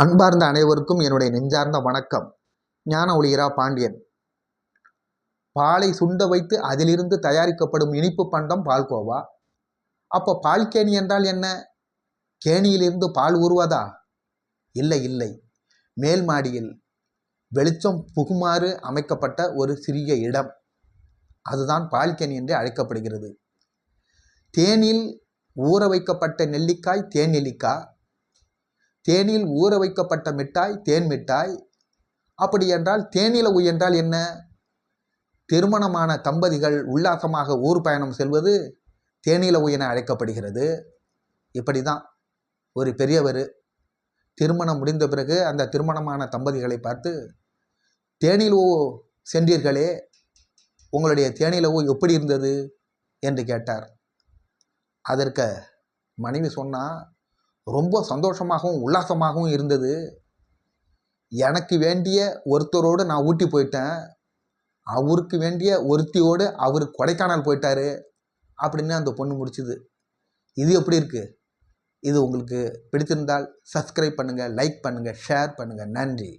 அன்பார்ந்த அனைவருக்கும் என்னுடைய நெஞ்சார்ந்த வணக்கம். ஞான ஒளிரா பாண்டியன். பாலை சுண்ட வைத்து அதிலிருந்து தயாரிக்கப்படும் இனிப்பு பண்டம் பால்கோவா? அப்போ பால்கேணி என்றால் என்ன? கேணியிலிருந்து பால் உருவதா இல்லை இல்லை. மேல் மாடியில் வெளிச்சம் புகுமாறு அமைக்கப்பட்ட ஒரு சிறிய இடம். அதுதான் பால்கேணி என்று அழைக்கப்படுகிறது. தேனில் ஊற வைக்கப்பட்ட நெல்லிக்காய் தேன் நெல்லிக்காய் தேனில் ஊற வைக்கப்பட்ட மிட்டாய் தேன் மிட்டாய். அப்படி என்றால் தேனிலவு என்றால் என்ன? திருமணமான தம்பதிகள் உல்லாசமாக ஊர் பயணம் செல்வது தேனிலவு என அழைக்கப்படுகிறது. இப்படி தான் ஒரு பெரியவர் திருமணம் முடிந்த பிறகு அந்த திருமணமான தம்பதிகளை பார்த்து தேனிலவு சென்றீர்களே உங்களுடைய தேனிலவு எப்படி இருந்தது? என்று கேட்டார். அதற்கு மனைவி சொன்னால் ரொம்ப சந்தோஷமாகவும் உல்லாசமாகவும் இருந்தது. எனக்கு வேண்டிய ஒருத்தரோடு நான் ஊட்டி போயிட்டேன். அவருக்கு வேண்டிய ஒருத்தியோடு அவர் கொடைக்கானல் போயிட்டாரு அப்படின்னு அந்த பொண்ணு முடிச்சுது. இது எப்படி இருக்குது இது உங்களுக்கு பிடித்திருந்தால் சப்ஸ்கிரைப் பண்ணுங்கள் லைக் பண்ணுங்கள் ஷேர் பண்ணுங்கள் நன்றி.